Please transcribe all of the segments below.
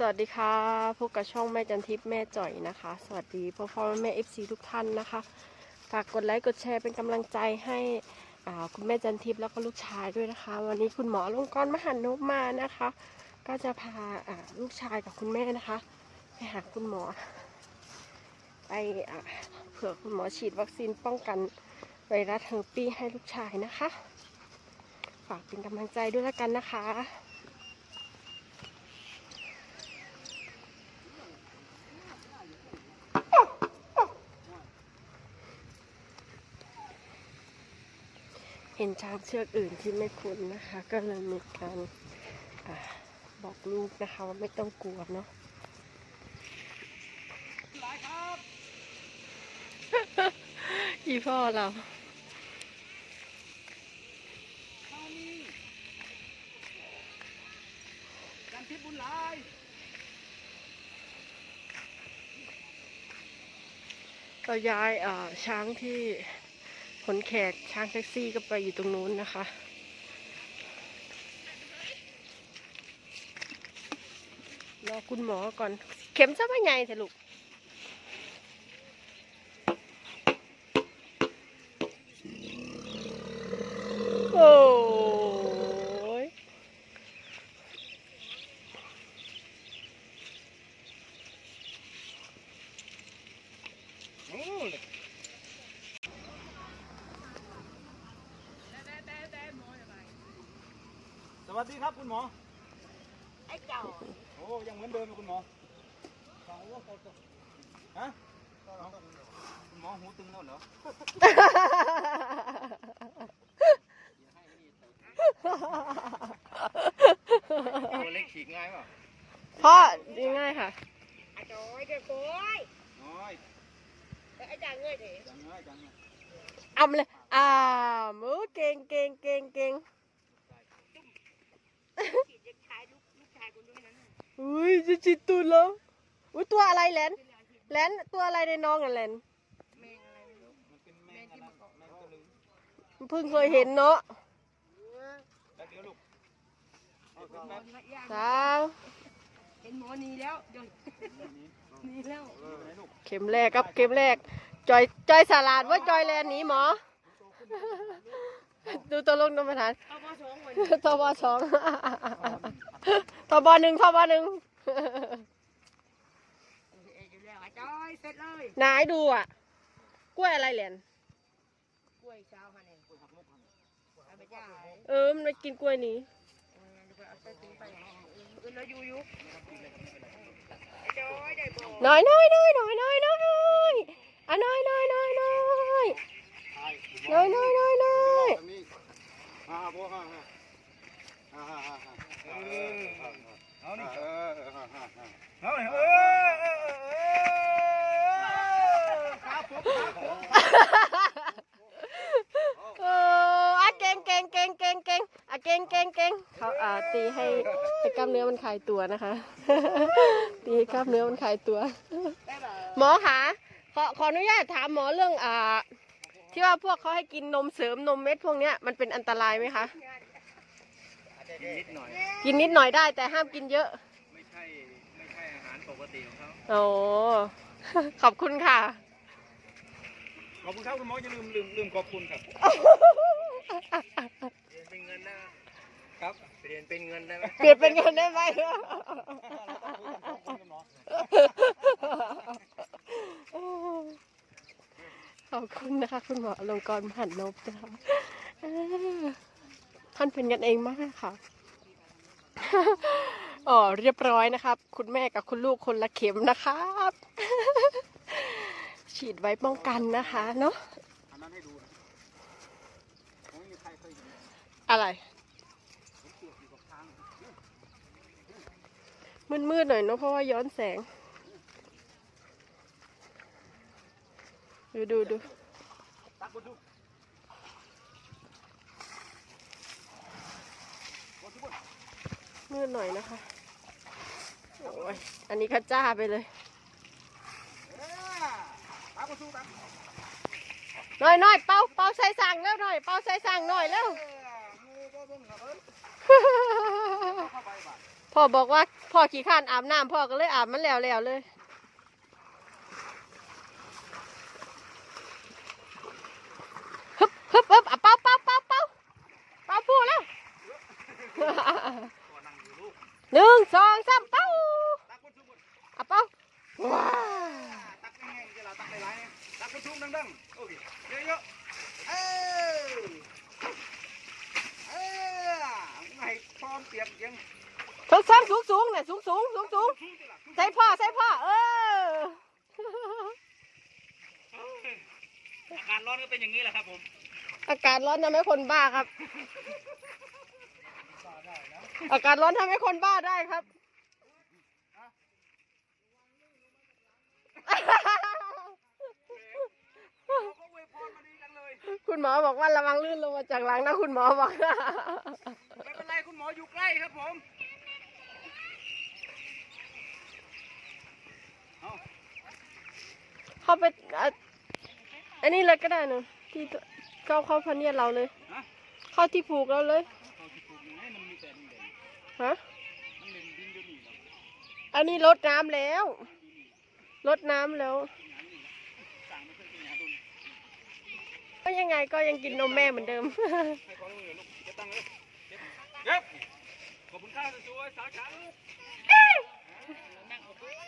สวัสดีค่ะพบกับช่องแม่จันทิพย์แม่จ่อยนะคะ สวัสดีพ่อพ่อแม่เอฟซีทุกท่านนะคะฝากกดไลค์กดแชร์เป็นกำลังใจให้คุณแม่จันทิพย์แล้วก็ลูกชายด้วยนะคะ วันนี้คุณหมอลงกรณ์มหันนมานะคะ ก็จะพาลูกชายกับคุณแม่นะคะไปหาคุณหมอ ไปอเผื่อคุณหมอฉีดวัคซีนป้องกันไวรัสเฮอร์ปีให้ลูกชายนะคะ ฝากเป็นกำลังใจด้วยแล้วกันนะคะ เห็นช้างเชือกอื่นที่ไม่คุ้นนะคะ ก็เลยมีการอาบอกลูกนะคะว่าไม่ต้องกลัวเนาะอีพ่อเราการทิพย์บุญหลายเราย้ายเอ่อช้างที่ ขนแขกช้างแท็กซี่ก็ไปอยู่ตรงนู้นนะคะ รอคุณหมอก่อน เข็มซะว่าไงเถอะลูก โอ้ย ส วัสดีครับคุณหมอ ไอ้เจ้าโอ้ยังเหมือนเดิมเลยคุณหมอฮะคุณหมอหูตึงแล้วเหรอตัวเล็กฉีกง่ายเปล่าพ่อยังไงค่ะไอ้จอยเจ้าโกยน้อยไอ้จ่าเงยเถอะจังง่ายจังง่ายอำเลยอ่ามือเก่งเก่งเก่งเก่ง ฉีดเด็กชายลูกลูกชายคนด้วยนั้นน่ะอุ้ยจะจิตตุนแล้วอุ้ยตัวอะไรแลนแลนตัวอะไรในน้องอะแลนแมงอะไรไม่รู้มันเป็นแมงอะไรแมงตัวนึงเพิ่งเคยเห็นเนาะแล้วเดี๋ยวลูกเอาขึ้นหมแป๊อบนย่างสาวเห็นหมอนีแล้วเดี๋ยวนีแล้วเออไหนลูกเข็มแรกครับเข็มแรกจอยจอยสาลาดว่าจอยแลนหนีหมอ ดูตัวลงนมประธานเอามาสองคนทบสองทบหนึ่งทบหนึ่งเอ้ยอยู่แล้วไอ้จอยเสร็จเลยนายดูอะ กล้วยอะไรแลนกล้วยเช้าค่ะเนี่ยเอาไปจ่ายเออมันไปกินกล้วยนี้เอาไปถึงไปเออแล้วอยู่อยู่ไอ้จอยได้บอกน้อยน้อยน้อยน้อยน้อยน้อยอะน้อยน้อยน้อยน้อยน้อยน้อยน้อยน้อย อ่าพวกฮ่าฮ่าฮ่าฮ่าฮ่าเออเอานี่เออฮ่าฮ่าฮ่าเอานี่เออเออเออครับผมครับผมเอออะเก่งเก่งเก่งเก่งเก่งอะเก่งเก่งเก่งเขาอ่าตีให้ให้กล้ามเนื้อมันคลายตัวนะคะ ตีให้กล้ามเนื้อมันคลายตัวได้บอกหมอคะขอขออนุญาตถามหมอเรื่องอ่า ที่ว่าพวกเขาให้กินนมเสริมนมเม็ดพวกเนี้ยมันเป็นอันตรายไหมคะนิดหน่อย กินนิดหน่อยได้แต่ห้ามกินเยอะ ไม่ใช่ไม่ใช่อาหารปกติของเขาโอ้ ขอบคุณค่ะ ขอบคุณครับคุณหมออย่าลืมลืมลืมขอบคุณครับเปลี่ยนเป็นเงินนะครับเปลี่ยนเป็นเงินได้ไหมเปลี่ยนเป็นเงินได้ไหม ขอบคุณ อบคุณนะคะ คุณหมออลงกรมหันนบนะคะท่านเป็นกันเองมากค่ะอ๋อเรียบร้อยนะครับ คุณแม่กับคุณลูกคนละเข็มนะครับ ฉีดไว้ป้องกันนะคะเนาะอะไรมตรวจอยู่กับทางมืดๆหน่อยเนาะเพราะว่าย้อนแสง ดูดูดู ตักบนดูบนทุกคนมืดหน่อยนะคะ โอ้ย อันนี้ข้าจ้าไปเลยเอ้ยตักบนสู้ตักหน่อยหน่อยเป่าเป่าใส่สั่งแล้วหน่อย เป่าใส่สั่งหน่อยแล้วเอ้ยงูก็เบิ่งครับเอ้ยเข้าไปบ้านพ่อบอกว่าพ่อขี้ข้านอาบน้ำพ่อก็เลยอาบมันแล้วแล้วเลย ฮึบฮึบอะเป้าเป้าเป้าเป้าเป้าพูแล้วหนึ่งสองสามเป้าอะเป้าว้าตักแห้งๆจะเราตักหลายๆตักคนชุ่มดังๆโอเคเยอะๆเออเออไม่พร้อมเปียกยังสูงสูงสูงสูงเนี่ยสูงสูงสูงสูงใส่พ่อใส่พ่อเอออาการร้อนก็เป็นอย่างนี้แหละครับผม อากาศร้อนทำให้คนบ้าครับ อากาศร้อนทำให้คนบ้าได้ครับเขาอวยพรมาดีจังเลยคุณหมอบอกว่าระวังลื่นลงมาจากหลังนะคุณหมอบอกไม่เป็นไรคุณหมออยู่ใกล้ครับผมเข้าไปอะอันนี้เลยก็ได้หนูที่ตัว เข้าเข้าพันเนียดเราเลย เข้าที่ผูกเราเลย ฮะ อันนี้ลดน้ำแล้ว ลดน้ำแล้ว ก็ยังไงก็ยังกินนมแม่เหมือนเดิมให้ความร่วมมือลูกจะตั้งเลยเย็บขอบคุณค่าสวยๆสาวจ๋า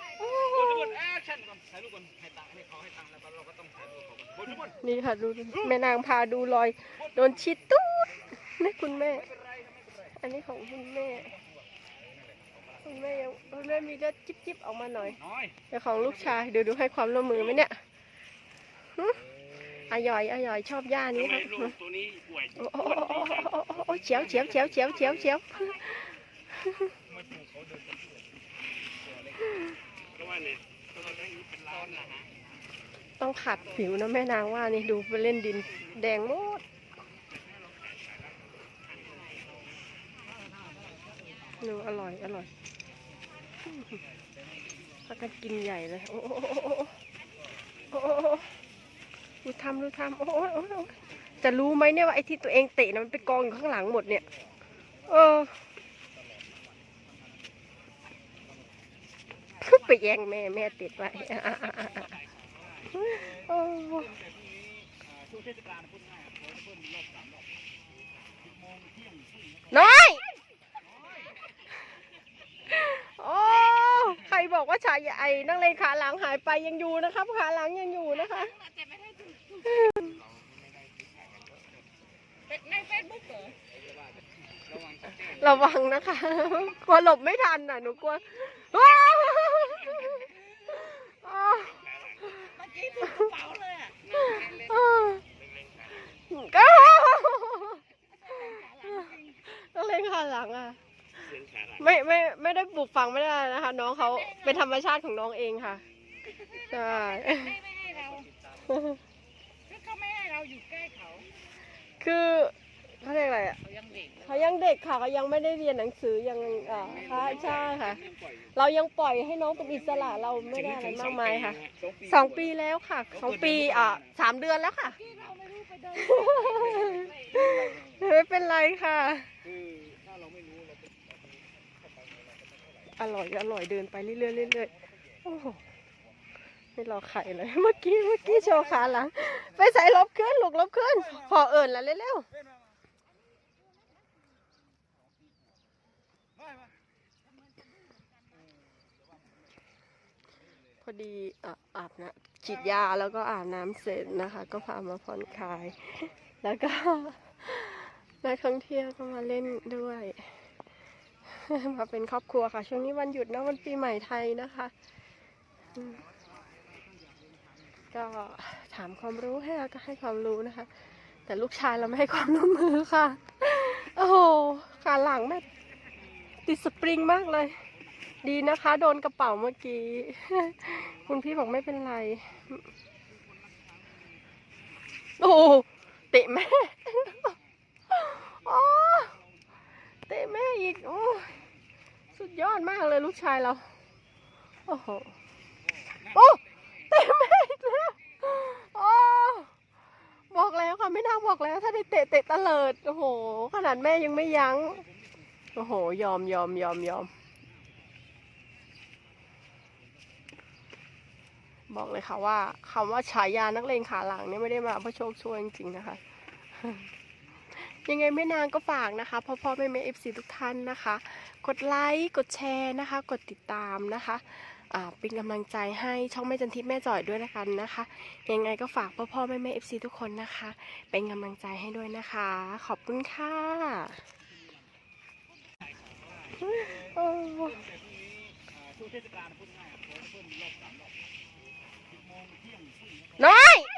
โบนบนแอคชั่นก่อนถ่ายรูปก่อนให้ตังค์ให้เขาให้ตังค์แล้วเราก็ต้องถ่ายรูปเขาก่อนโบนบนนี่ค่ะดูแม่นางพาดูรอยโดนชิดตูดนี่คุณแม่ อันนี้ของคุณแม่ คุณแม่ยังคุณแม่มีเลือดจิ๊บจิบออกมาหน่อยน้อยแต่ของลูกชายเดี๋ยวดูให้ความร่วมมือไหมเนี่ยอายอยอายอยชอบย่านี้ครับลูกตัวนี้ป่วยโอ้โอ้โอ้โอ้โอ้โอ้เฉียวเฉียวเฉียวเฉียวเฉียวเฉียวก็ว่าเนี่ยตัวนี้เป็นร้อนนะฮะ ต้องขัดผิวนะแม่นางว่านี่ดูไปเล่นดินแดงหมดดูอร่อย อร่อยพักกันกินใหญ่เลย โอ้โอโอ้โอ้โอ้โอ้โอ้ดูทำดูทำโอ้โอ้โอ้โอ้จะรู้ไหมเนี่ยว่าไอ้ที่ตัวเองเตะนะมันไปกองอยู่ข้างหลังหมดเนี่ย เออ ไปแย่งแม่แม่ติดไว้น้อย โอ้ ใครบอกว่าชายไอ้นักเลงขาหลังหายไปยังอยู่นะครับ ขาหลังยังอยู่นะคะในเฟซบุ๊กเหรอระวังนะคะ กลัวหลบไม่ทันน่ะ หนูกลัวว้าวอ้าว เมื่อ กี้ถือกระเป๋าเลยอะอ้าวก็นักเลงขาหลังอะเสียงขาดไม่ไม่ไม่ได้ปลูกฝังไม่ได้นะคะ น้องเขาเป็นธรรมชาติของน้องเองค่ะ ใช่ ไม่ไม่ให้เราคือเขาไม่ให้เราอยู่ใกล้เขา คือ เขาเรียกอะไรอะเขายังเด็กเขายังเด็กค่ะเขายังไม่ได้เรียนหนังสือยังอ่าค่ะใช่ค่ะ เรายังปล่อยให้น้องเป็นอิสระเราไม่ได้อะไรมากมายค่ะสองปีแล้วค่ะสองปีอ่าสามเดือนแล้วค่ะที่เราไม่รู้ไปเดินไม่เป็นไรค่ะคือถ้าเราไม่รู้เราจะอร่อยอร่อยเดินไปเรื่อยๆเรื่อยๆโอ้โหไม่รอไข่เลย เมื่อกี้เมื่อกี้โชว์ขาหลัง ไปใส่ลบขึ้นลูกลบขึ้น พอเอิญแล้วเร็วๆ ไม่มา พ อดีอะอาบน้ำฉีดยาแล้วก็อาบน้ำเสร็จนะคะ ก็พามาผ่อนคลาย แล้วก็นักท่องเที่ยวก็มาเล่นด้วย มาเป็นครอบครัวค่ะ ช่วงนี้วันหยุดนะวันปีใหม่ไทยนะคะ ก็ถามความรู้ให้แล้วก็ให้ความรู้นะคะ แต่ลูกชายเราไม่ให้ความร่วมมือค่ะ โอ้โหขาหลังแม่ติดสปริงมากเลย ดีนะคะ โดนกระเป๋าเมื่อกี้ คุณพี่บอกไม่เป็นไร โอ้เตะแม่โอ้เตะแม่อีก โอ้สุดยอดมากเลยลูกชายเรา โอ้โห โอ้เตะแม่อีกแล้ว โอ้บอกแล้วค่ะไม่น่าบอกแล้ว ถ้าได้เตะเตะตะเลิด โอ้โห ขนาดแม่ยังไม่ยั้ง โอ้โห ยอมยอมยอมยอม บอกเลยค่ะว่าคำว่าฉายานักเลงขาหลังเนี่ยไม่ได้มาเพราะโชคช่วยจริงๆนะคะ ยังไงไม่นานก็ฝากนะคะพ่อพ่อแม่แม่เอฟซีทุกท่านนะคะ กดไลค์กดแชร์นะคะ กดติดตามนะคะอ่าเป็นกำลังใจให้ช่องแม่จันทิพย์แม่จ่อยด้วยละกันนะคะ ยังไงก็ฝากพ่อพ่อแม่แม่เอฟซีทุกคนนะคะ เป็นกำลังใจให้ด้วยนะคะ ขอบคุณค่ะโอ้ช่วงเทศกาลพูดง่ายๆผมเพิ่มรอบสามรอบ น้อย